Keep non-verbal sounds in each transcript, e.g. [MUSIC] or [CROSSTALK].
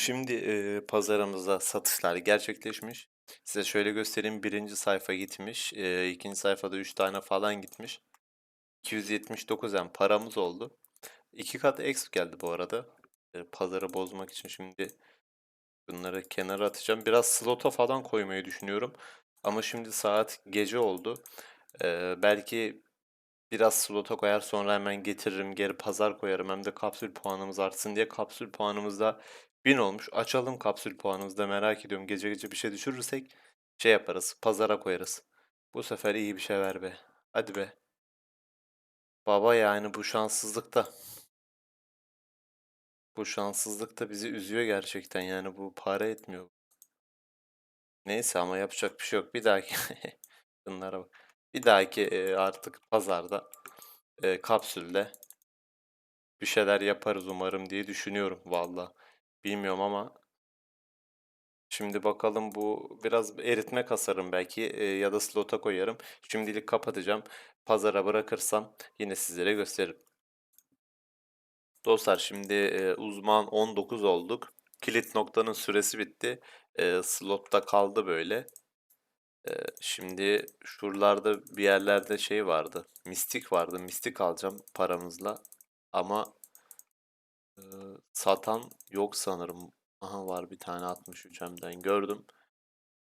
Şimdi eee, pazarımızda satışlar gerçekleşmiş. Size şöyle göstereyim. Birinci sayfa gitmiş. eee, ikinci sayfada 3 tane falan gitmiş. 279 yani paramız oldu. İki kat eksik geldi bu arada. Eee, pazarı bozmak için şimdi bunları kenara atacağım. Biraz slota falan koymayı düşünüyorum. Ama şimdi saat gece oldu. Eee, belki biraz slota koyar sonra hemen getiririm geri pazar koyarım. Hem de kapsül puanımız artsın diye kapsül puanımızda 1000 olmuş. Açalım kapsül puanımızda merak ediyorum. Gece gece bir şey düşürürsek şey yaparız. Pazara koyarız. Bu sefer iyi bir şey ver be. Hadi be. Baba yani bu şanssızlık da. Bu şanssızlık da bizi üzüyor gerçekten. Yani bu para etmiyor. Neyse ama yapacak bir şey yok. Bir dahaki [LAUGHS] bunlara bak. Bir dahaki e, artık pazarda e, kapsülde bir şeyler yaparız umarım diye düşünüyorum valla. Bilmiyorum ama şimdi bakalım bu biraz eritme kasarım belki e, ya da slota koyarım. Şimdilik kapatacağım. Pazara bırakırsam yine sizlere gösteririm. Dostlar şimdi e, uzman 19 olduk. Kilit noktanın süresi bitti. E, slotta kaldı böyle. E, şimdi şuralarda bir yerlerde şey vardı. Mistik vardı. Mistik alacağım paramızla. Ama satan yok sanırım. Aha var bir tane 63 hemden gördüm.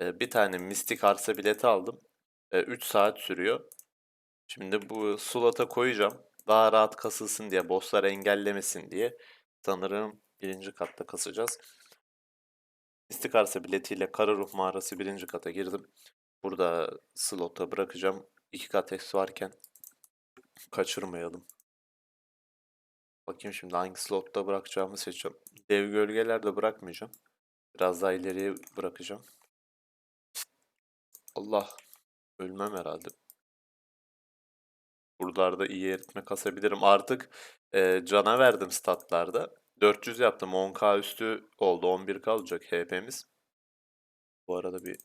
E, bir tane mistik arsa bileti aldım. 3 saat sürüyor. Şimdi bu slota koyacağım. Daha rahat kasılsın diye, bosslar engellemesin diye. Sanırım birinci katta kasacağız. Mistik arsa biletiyle Kara Ruh Mağarası birinci kata girdim. Burada slota bırakacağım. İki kat eksi varken kaçırmayalım. Bakayım şimdi hangi slotta bırakacağımı seçeceğim. Dev gölgelerde bırakmayacağım. Biraz daha ileriye bırakacağım. Allah. Ölmem herhalde. Buralarda iyi eritme kasabilirim. Artık e, cana verdim statlarda. 400 yaptım. 10k üstü oldu. 11k olacak HP'miz. Bu arada bir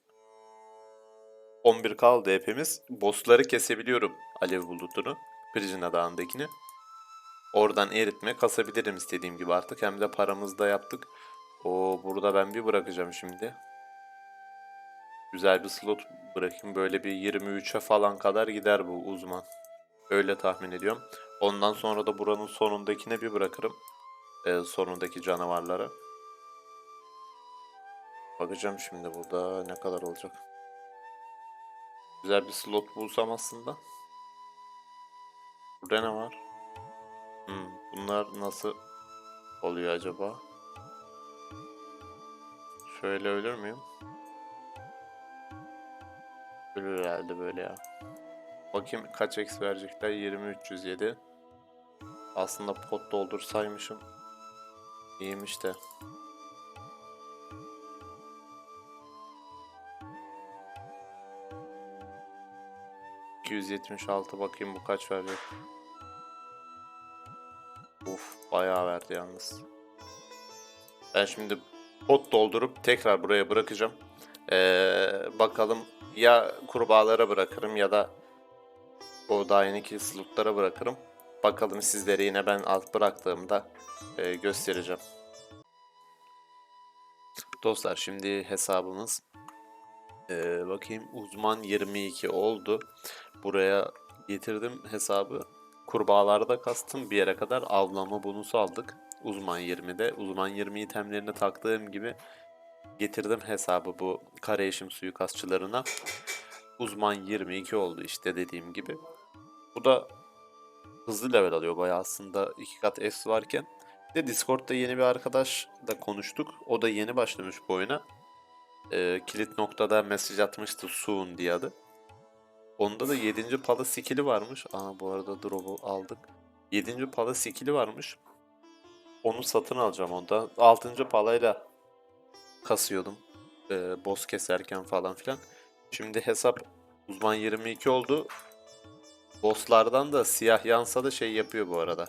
11k oldu HP'miz. Bossları kesebiliyorum. Alev bulutunu. Pricina Dağı'ndakini. Oradan eritme kasabilirim istediğim gibi artık. Hem de paramızı da yaptık. O burada ben bir bırakacağım şimdi. Güzel bir slot bırakayım. Böyle bir 23'e falan kadar gider bu uzman. Öyle tahmin ediyorum. Ondan sonra da buranın sonundakine bir bırakırım. Ee, sonundaki canavarlara. Bakacağım şimdi burada ne kadar olacak. Güzel bir slot bulsam aslında. Burada ne var? Hmm, bunlar nasıl oluyor acaba? Şöyle ölür müyüm? Ölür herhalde böyle ya. Bakayım kaç eksi verecekler? 2307. Aslında pot doldursaymışım. İyiymiş de. ...276 bakayım bu kaç verecek. Uf bayağı verdi yalnız. Ben şimdi pot doldurup tekrar buraya bırakacağım. Ee, bakalım ya kurbağalara bırakırım ya da o daha yeni slotlara bırakırım. Bakalım sizlere yine ben alt bıraktığımda e, göstereceğim. Dostlar şimdi hesabımız e, bakayım uzman 22 oldu. Buraya getirdim hesabı. Kurbağalarda kastım bir yere kadar avlama bonusu aldık. Uzman 20'de. Uzman 20 itemlerini taktığım gibi getirdim hesabı bu kare eşim suikastçılarına. Uzman 22 oldu işte dediğim gibi. Bu da hızlı level alıyor bayağı aslında iki kat S varken. Bir de Discord'da yeni bir arkadaş da konuştuk. O da yeni başlamış bu oyuna. Ee, kilit noktada mesaj atmıştı Soon diye adı. Onda da 7. pala skill'i varmış. Aa bu arada drop'u aldık. 7. pala skill'i varmış. Onu satın alacağım onda. 6. palayla kasıyordum. Ee, boss keserken falan filan. Şimdi hesap uzman 22 oldu. Bosslardan da siyah yansa da şey yapıyor bu arada.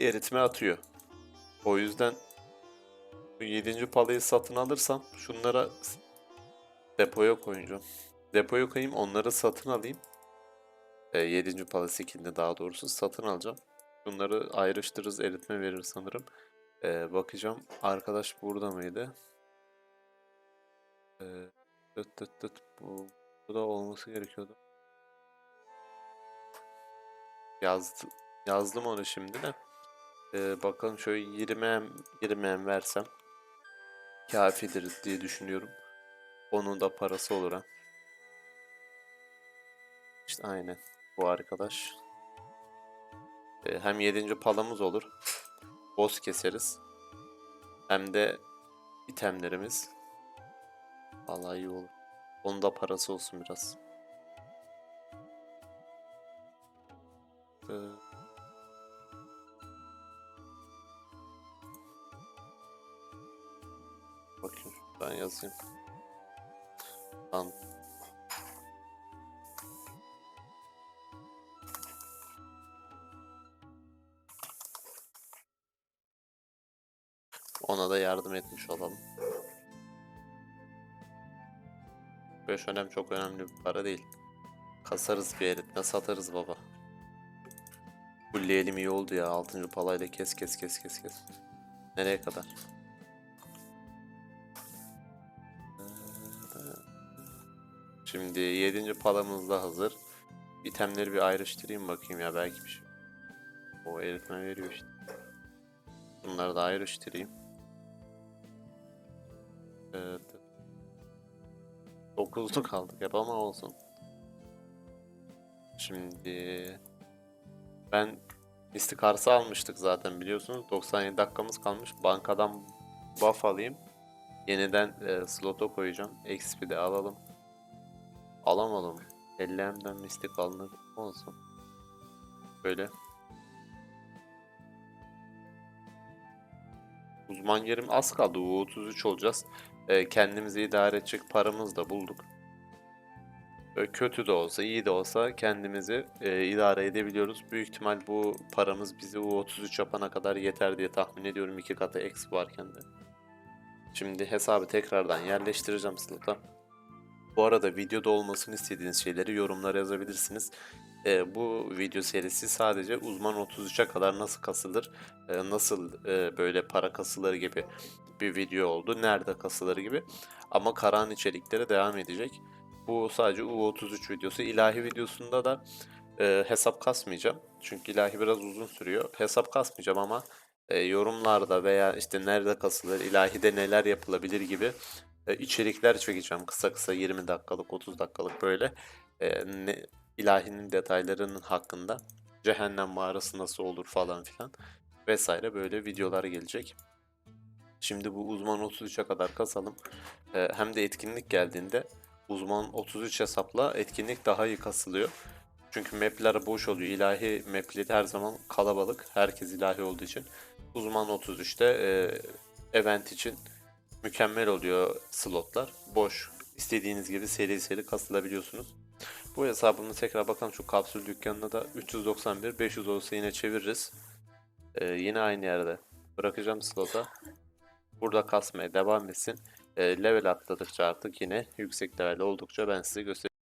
Eritme atıyor. O yüzden bu 7. palayı satın alırsam şunlara depoya koyacağım. Depoya koyayım onları satın alayım. E, 7. pala skillini daha doğrusu satın alacağım. Bunları ayrıştırırız eritme verir sanırım. Ee, bakacağım. Arkadaş burada mıydı? Ee, tıt tıt tıt. Bu, bu da olması gerekiyordu. Yazdı, yazdım onu şimdi de. Ee, bakalım şöyle 20 em, 20 em versem kafidir diye düşünüyorum. Onun da parası olur ha. İşte aynen bu arkadaş. Ee, hem 7. palamız olur. Boss keseriz. Hem de itemlerimiz. Vallahi iyi olur. Onun da parası olsun biraz. Ee, bakayım ben yazayım. Tamam. Yardım etmiş olalım. 5 önem çok önemli bir para değil. Kasarız bir eritme satarız baba. Fulleyelim iyi oldu ya. 6. palayla kes kes kes kes kes. Nereye kadar? Şimdi 7. palamız da hazır. İtemleri bir ayrıştırayım bakayım ya belki bir şey. O eritme veriyor işte. Bunları da ayrıştırayım. 9'lu kaldık hep ama olsun. Şimdi ben istikarsı almıştık zaten biliyorsunuz. 97 dakikamız kalmış. Bankadan buff alayım. Yeniden e, slota koyacağım. XP alalım. Alamadım. 50M'den mistik alınır. Olsun. Böyle. Uzman yerim az kaldı. U33 olacağız. E, kendimizi idare edecek paramız da bulduk. Kötü de olsa, iyi de olsa kendimizi e, idare edebiliyoruz. Büyük ihtimal bu paramız bizi U33 yapana kadar yeter diye tahmin ediyorum iki katı X varken de. Şimdi hesabı tekrardan yerleştireceğim slota. Bu arada videoda olmasını istediğiniz şeyleri yorumlara yazabilirsiniz. E, bu video serisi sadece uzman 33'e kadar nasıl kasılır, e, nasıl e, böyle para kasılır gibi bir video oldu. Nerede kasılır gibi. Ama Karahan içerikleri devam edecek. Bu sadece U33 videosu. İlahi videosunda da e, hesap kasmayacağım. Çünkü ilahi biraz uzun sürüyor. Hesap kasmayacağım ama e, yorumlarda veya işte nerede kasılır, ilahide neler yapılabilir gibi e, içerikler çekeceğim. Kısa kısa 20 dakikalık, 30 dakikalık böyle e, ne, ilahinin detaylarının hakkında. Cehennem mağarası nasıl olur falan filan vesaire böyle videolar gelecek. Şimdi bu uzman 33'e kadar kasalım. E, hem de etkinlik geldiğinde uzman 33 hesapla etkinlik daha iyi kasılıyor. Çünkü mapler boş oluyor. İlahi mapleri her zaman kalabalık. Herkes ilahi olduğu için. Uzman 33'te e, event için mükemmel oluyor slotlar. Boş. İstediğiniz gibi seri seri kasılabiliyorsunuz. Bu hesabımı tekrar bakalım şu kapsül dükkanına da 391 500 olsa yine çeviririz. E, yine aynı yerde bırakacağım slota. Burada kasmaya devam etsin. E, level atladıkça artık yine yüksek level oldukça ben size göstereyim.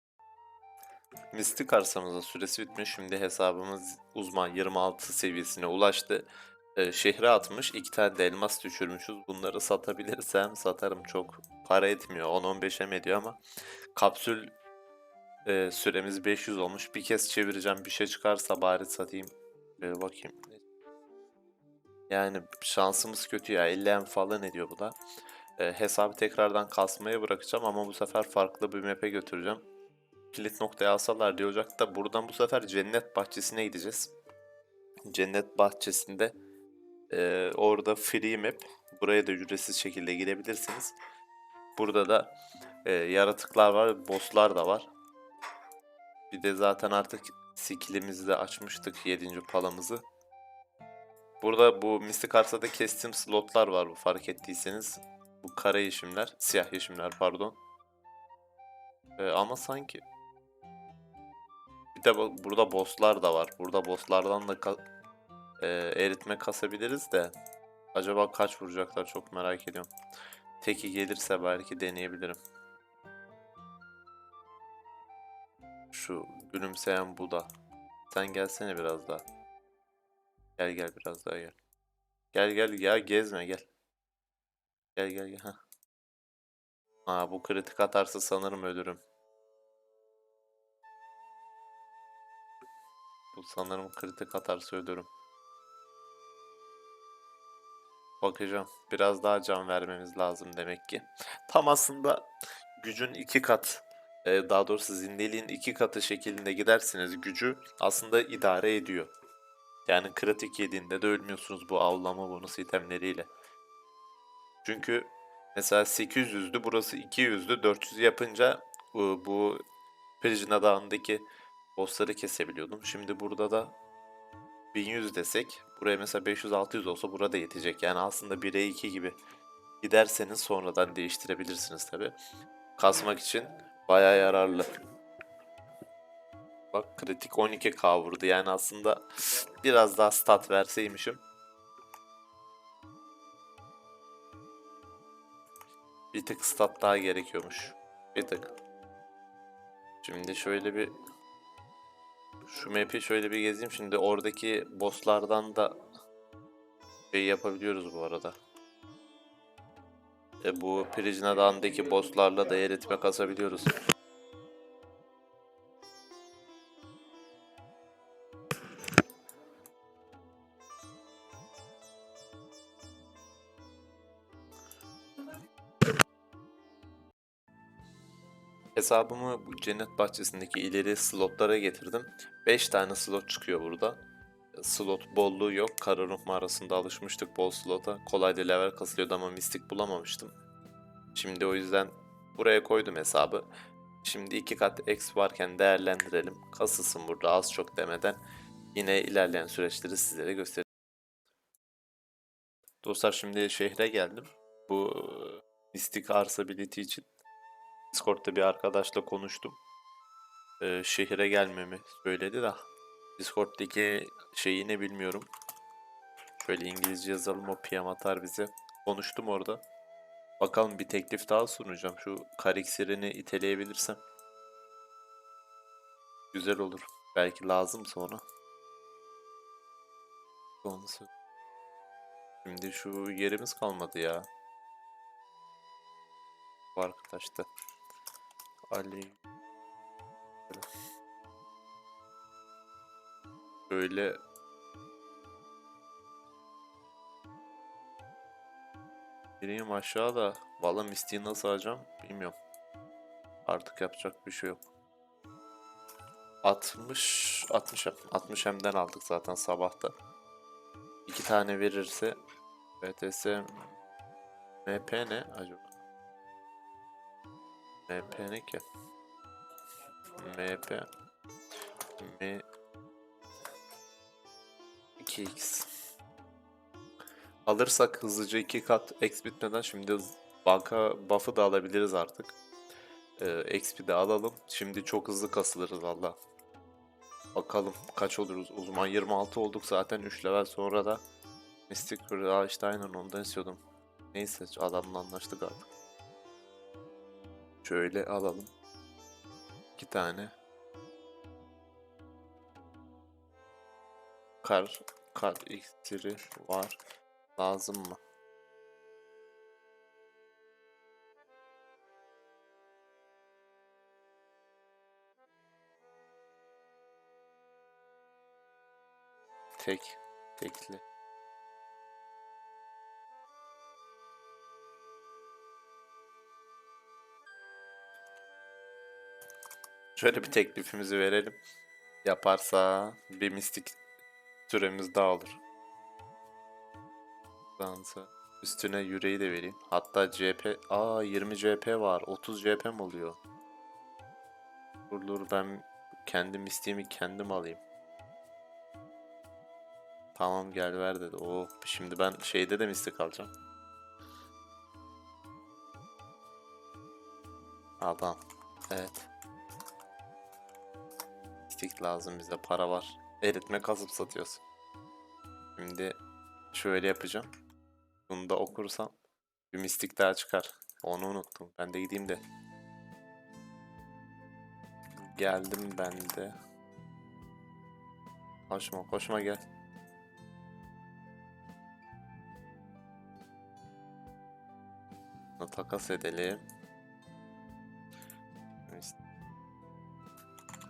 Mistik arsamızın süresi bitmiş. Şimdi hesabımız uzman 26 seviyesine ulaştı. E, şehre atmış. iki tane de elmas düşürmüşüz. Bunları satabilirsem satarım. Çok para etmiyor. 10-15'e ediyor ama kapsül e, süremiz 500 olmuş. Bir kez çevireceğim. Bir şey çıkarsa bari satayım. E, bakayım. Yani şansımız kötü ya. 50 em falan ediyor bu da. E, hesabı tekrardan kasmaya bırakacağım ama bu sefer farklı bir map'e götüreceğim. Kilit noktaya alsalar diye Ocak'ta buradan bu sefer cennet bahçesine gideceğiz. Cennet bahçesinde e, orada free map. Buraya da ücretsiz şekilde girebilirsiniz. Burada da e, yaratıklar var, bosslar da var. Bir de zaten artık skillimizi de açmıştık 7. palamızı. Burada bu Mystic Arsa'da kestiğim slotlar var bu fark ettiyseniz. Bu kara yeşimler, siyah yeşimler pardon. Ee, ama sanki bir de bu- burada bosslar da var. Burada bosslardan da e, eritme kasabiliriz de. Acaba kaç vuracaklar çok merak ediyorum. Teki gelirse belki deneyebilirim. Şu gülümseyen Buda. Sen gelsene biraz daha. Gel gel biraz daha gel. Gel gel ya gezme gel. Gel gel gel. Heh. Aa bu kritik atarsa sanırım ölürüm. Bu sanırım kritik atarsa ölürüm. Bakacağım. Biraz daha can vermemiz lazım demek ki. Tam aslında gücün iki kat, e, daha doğrusu zindeliğin iki katı şeklinde giderseniz gücü aslında idare ediyor. Yani kritik yediğinde de ölmüyorsunuz bu avlama bonus itemleriyle. Çünkü mesela 800'dü burası 200'dü 400 yapınca bu, bu Prejna Dağı'ndaki bossları kesebiliyordum. Şimdi burada da 1100 desek buraya mesela 500-600 olsa burada yetecek. Yani aslında 1'e 2 gibi giderseniz sonradan değiştirebilirsiniz tabi. Kasmak için baya yararlı. Bak kritik 12k vurdu. Yani aslında biraz daha stat verseymişim. Bir tık stat daha gerekiyormuş. Bir tık. Şimdi şöyle bir şu map'i şöyle bir gezeyim. Şimdi oradaki bosslardan da şey yapabiliyoruz bu arada. E bu Dağı'ndaki bosslarla da eritme kasabiliyoruz. Hesabımı bu cennet bahçesindeki ileri slotlara getirdim. 5 tane slot çıkıyor burada. Slot bolluğu yok. Kararuh mağarasında alışmıştık bol slota. Kolayda level kasılıyordu ama mistik bulamamıştım. Şimdi o yüzden buraya koydum hesabı. Şimdi iki kat X varken değerlendirelim. Kasılsın burada az çok demeden. Yine ilerleyen süreçleri sizlere göstereceğim. Dostlar şimdi şehre geldim. Bu mistik arsa bileti için Discord'da bir arkadaşla konuştum. Ee, şehire gelmemi söyledi de Discord'daki şeyi ne bilmiyorum. Böyle İngilizce yazalım o PM atar bize. Konuştum orada. Bakalım bir teklif daha sunacağım. Şu kar iksirini iteleyebilirsem. Güzel olur. Belki lazım sonra. Konusu. Şimdi şu yerimiz kalmadı ya. Bu arkadaşta. Ali. Böyle Gireyim aşağıda. Valla mistiği nasıl alacağım bilmiyorum. Artık yapacak bir şey yok. 60 60 hem 60 hemden aldık zaten sabahta. İki tane verirse BTS MP ne acaba? MP ne ki? MP M 2x Alırsak hızlıca iki kat X bitmeden şimdi banka buff'ı da alabiliriz artık. Ee, XP de alalım. Şimdi çok hızlı kasılırız valla. Bakalım kaç oluruz. Uzman 26 olduk zaten 3 level sonra da Mystic aynen ondan istiyordum. Neyse adamla anlaştık artık. Şöyle alalım. İki tane. Kar, kar iksiri var. Lazım mı? Tek, tekli. Şöyle bir teklifimizi verelim. Yaparsa bir mistik süremiz daha olur. Dansa. Üstüne yüreği de vereyim. Hatta CP... Aa 20 CP var. 30 CP mi oluyor? Dur dur ben kendim isteğimi kendim alayım. Tamam gel ver dedi. Oh şimdi ben şeyde de mistik alacağım. Adam. Evet. Fik lazım bize para var. Eritme kasıp satıyoruz. Şimdi şöyle yapacağım. Bunu da okursam bir mistik daha çıkar. Onu unuttum. Ben de gideyim de. Geldim ben de. Koşma koşma gel. Bunu takas edelim.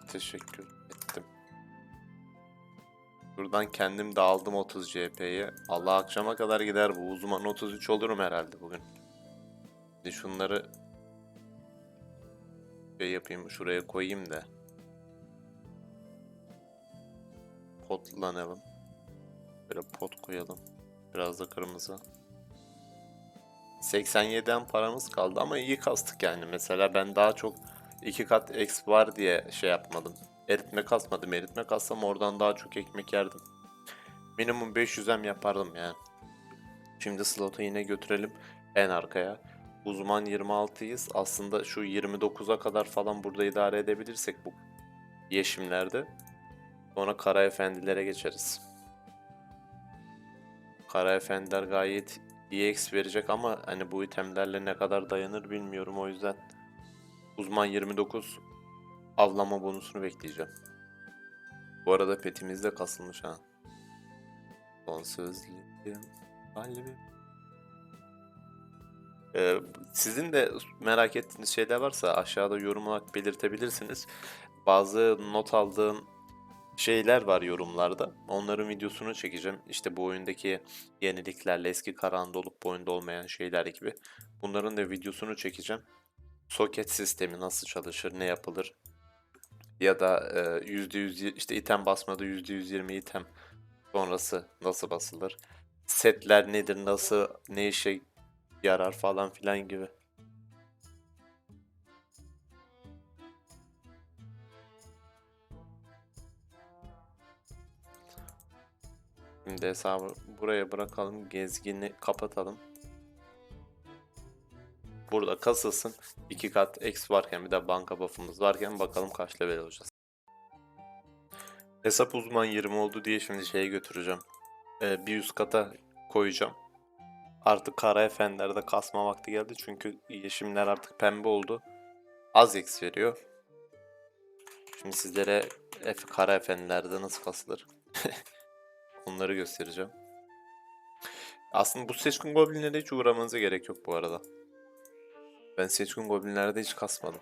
Teşekkür. Buradan kendim de aldım 30 CP'yi. Allah akşama kadar gider bu. Uzman 33 olurum herhalde bugün. Şimdi şunları şey yapayım şuraya koyayım da. Potlanalım. Böyle pot koyalım. Biraz da kırmızı. 87'den paramız kaldı ama iyi kastık yani. Mesela ben daha çok iki kat X var diye şey yapmadım. Eritme kasmadım. Eritme kassam oradan daha çok ekmek yerdim. Minimum 500'em yapardım yani. Şimdi slotu yine götürelim en arkaya. Uzman 26'yız. Aslında şu 29'a kadar falan burada idare edebilirsek bu yeşimlerde. Sonra kara efendilere geçeriz. Kara efendiler gayet EX verecek ama hani bu itemlerle ne kadar dayanır bilmiyorum o yüzden uzman 29 avlama bonusunu bekleyeceğim. Bu arada petimiz de kasılmış ha. Son sözlerim kalbim. Ee, sizin de merak ettiğiniz şeyler varsa aşağıda yorum olarak belirtebilirsiniz. Bazı not aldığım şeyler var yorumlarda. Onların videosunu çekeceğim. İşte bu oyundaki yeniliklerle eski karanlığı olup bu oyunda olmayan şeyler gibi. Bunların da videosunu çekeceğim. Soket sistemi nasıl çalışır, ne yapılır? Ya da e, %100 işte item basmada %120 item sonrası nasıl basılır? Setler nedir, nasıl, ne işe yarar falan filan gibi. Şimdi hesabı buraya bırakalım. Gezgini kapatalım. Burada kasılsın. iki kat X varken bir de banka buff'ımız varken bakalım kaç level olacağız. Hesap uzman 20 oldu diye şimdi şeye götüreceğim. Ee, bir üst kata koyacağım. Artık kara efendilerde kasma vakti geldi çünkü yeşimler artık pembe oldu. Az X veriyor. Şimdi sizlere F kara efendilerde nasıl kasılır? [LAUGHS] Onları göstereceğim. Aslında bu seçkin goblinlere hiç uğramanıza gerek yok bu arada. Ben seçkin goblinlerde hiç kasmadım.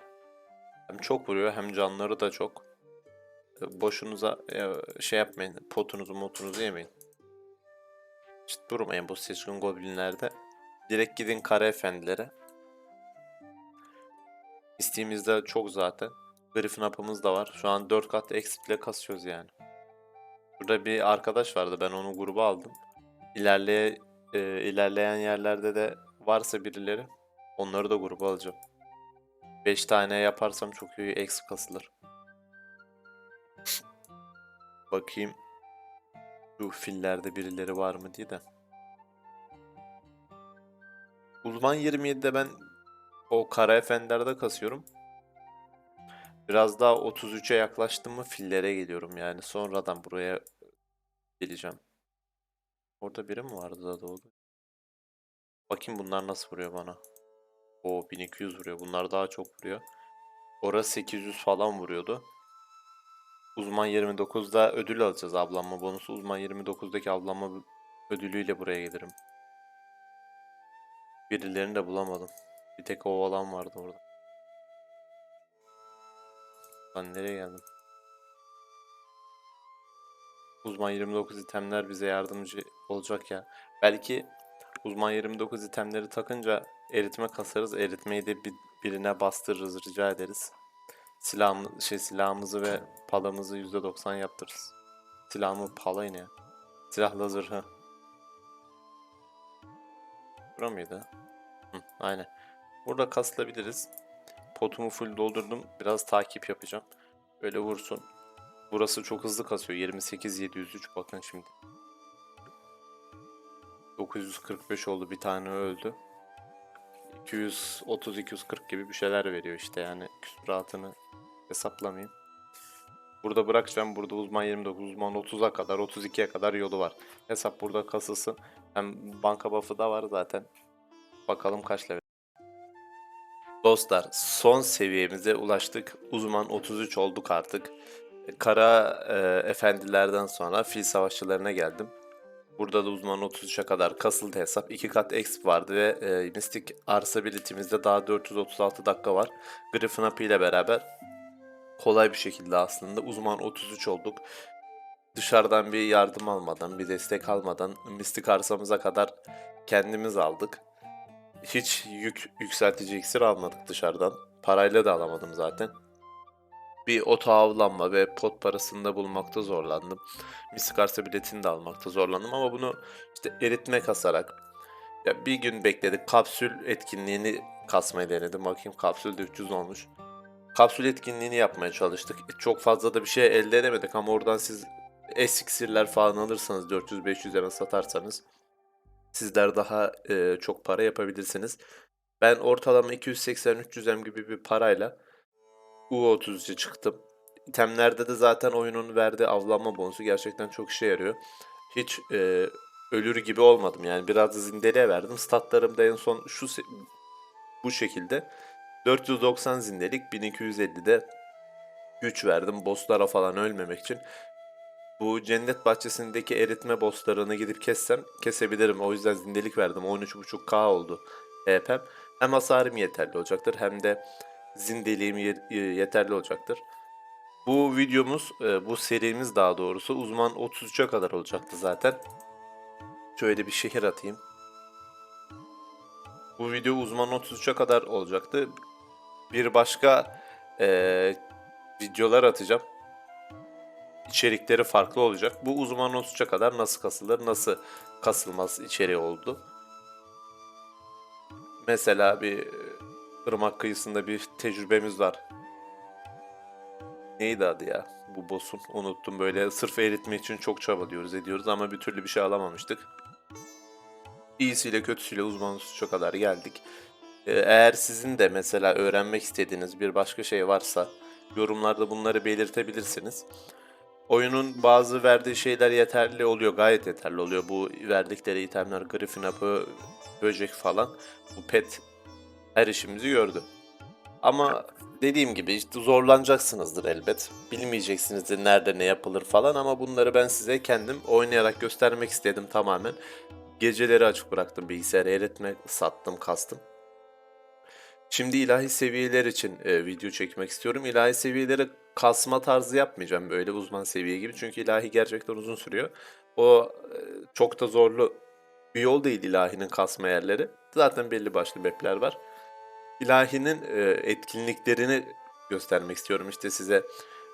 Hem çok vuruyor hem canları da çok. E, Boşunuza e, şey yapmayın. Potunuzu motunuzu yemeyin. İşte durmayın bu seçkin goblinlerde. Direkt gidin kara efendilere. İsteğimizde çok zaten. Griffin up'ımız da var. Şu an 4 kat eksitle kasıyoruz yani. Burada bir arkadaş vardı. Ben onu gruba aldım. İlerleye, e, ilerleyen yerlerde de varsa birileri onları da gruba alacağım. 5 tane yaparsam çok iyi eksik kasılır. Bakayım şu fillerde birileri var mı diye de. Uzman 27'de ben o kara efendilerde kasıyorum. Biraz daha 33'e yaklaştım mı fillere geliyorum yani. Sonradan buraya geleceğim. Orada biri mi vardı da doğdu? Bakayım bunlar nasıl vuruyor bana. O 1200 vuruyor. Bunlar daha çok vuruyor. Orası 800 falan vuruyordu. Uzman 29'da ödül alacağız ablanma bonusu. Uzman 29'daki ablanma ödülüyle buraya gelirim. Birilerini de bulamadım. Bir tek o olan vardı orada. Ben nereye geldim? Uzman 29 itemler bize yardımcı olacak ya. Belki uzman 29 itemleri takınca eritme kasarız. Eritmeyi de bir, birine bastırırız rica ederiz. Silahımı, şey, silahımızı ve palamızı %90 yaptırırız. Silahımı pala yine. Silahla zırhı. Bura mıydı? Hı, aynen. Burada kasılabiliriz. Potumu full doldurdum. Biraz takip yapacağım. Öyle vursun. Burası çok hızlı kasıyor. 28-703 bakın şimdi. 945 oldu bir tane öldü. 230-240 gibi bir şeyler veriyor işte yani küsuratını hesaplamayayım. Burada bırakacağım. Burada uzman 29, uzman 30'a kadar, 32'ye kadar yolu var. Hesap burada kasılsın. Hem banka buff'ı da var zaten. Bakalım kaç level. Dostlar son seviyemize ulaştık. Uzman 33 olduk artık. Kara e, efendilerden sonra fil savaşçılarına geldim. Burada da uzman 33'e kadar kasıldı hesap. 2 kat exp vardı ve e, Mystic Arsability'mizde daha 436 dakika var. Griffin Up ile beraber kolay bir şekilde aslında uzman 33 olduk. Dışarıdan bir yardım almadan, bir destek almadan Mystic arsamıza kadar kendimiz aldık. Hiç yük yükseltici iksir almadık dışarıdan. Parayla da alamadım zaten. Bir oto avlanma ve pot parasını da bulmakta zorlandım. Mystic arsa biletini de almakta zorlandım ama bunu işte eritme kasarak ya bir gün bekledik. Kapsül etkinliğini kasmayı denedim. Bakayım kapsül de 300 olmuş. Kapsül etkinliğini yapmaya çalıştık. E, Çok fazla da bir şey elde edemedik ama oradan siz S-iksirler falan alırsanız 400-500 lira satarsanız sizler daha e, çok para yapabilirsiniz. Ben ortalama 280-300 M gibi bir parayla U33'e çıktım. İtemlerde de zaten oyunun verdiği avlanma bonusu gerçekten çok işe yarıyor. Hiç e, ölür gibi olmadım yani biraz da zindeliğe verdim. Statlarım da en son şu bu şekilde 490 zindelik 1250'de güç verdim bosslara falan ölmemek için. Bu cennet bahçesindeki eritme bosslarını gidip kessem kesebilirim. O yüzden zindelik verdim. 13.5k oldu EP'm. Hem hasarım yeterli olacaktır hem de zindeliğim e, yeterli olacaktır. Bu videomuz, e, bu serimiz daha doğrusu uzman 33'e kadar olacaktı zaten. Şöyle bir şehir atayım. Bu video uzman 33'e kadar olacaktı. Bir başka e, videolar atacağım. İçerikleri farklı olacak. Bu uzman 33'e kadar nasıl kasılır, nasıl kasılmaz içeriği oldu. Mesela bir ırmak kıyısında bir tecrübemiz var. Neydi adı ya? Bu boss'un unuttum. Böyle sırf eritme için çok çabalıyoruz ediyoruz ama bir türlü bir şey alamamıştık. İyisiyle kötüsüyle uzman 33'e kadar geldik. Ee, Eğer sizin de mesela öğrenmek istediğiniz bir başka şey varsa yorumlarda bunları belirtebilirsiniz. Oyunun bazı verdiği şeyler yeterli oluyor, gayet yeterli oluyor. Bu verdikleri itemler, Griffin Up'ı, böcek falan. Bu pet her işimizi gördü. Ama dediğim gibi işte zorlanacaksınızdır elbet. Bilmeyeceksinizdir nerede ne yapılır falan ama bunları ben size kendim oynayarak göstermek istedim tamamen. Geceleri açık bıraktım bilgisayarı eritme, sattım, kastım. Şimdi ilahi seviyeler için e, video çekmek istiyorum. İlahi seviyeleri kasma tarzı yapmayacağım böyle uzman seviye gibi. Çünkü ilahi gerçekten uzun sürüyor. O e, çok da zorlu bir yol değil ilahinin kasma yerleri. Zaten belli başlı mapler var. İlahinin e, etkinliklerini göstermek istiyorum. İşte size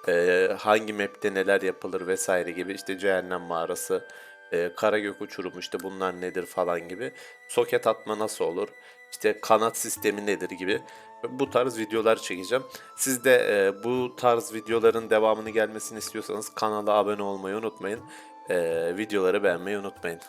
e, hangi map'te neler yapılır vesaire gibi. İşte cehennem mağarası, e, Karagök uçurumu işte bunlar nedir falan gibi. Soket atma nasıl olur? İşte kanat sistemi nedir gibi. Bu tarz videolar çekeceğim. Siz de e, bu tarz videoların devamını gelmesini istiyorsanız kanala abone olmayı unutmayın. E, videoları beğenmeyi unutmayın.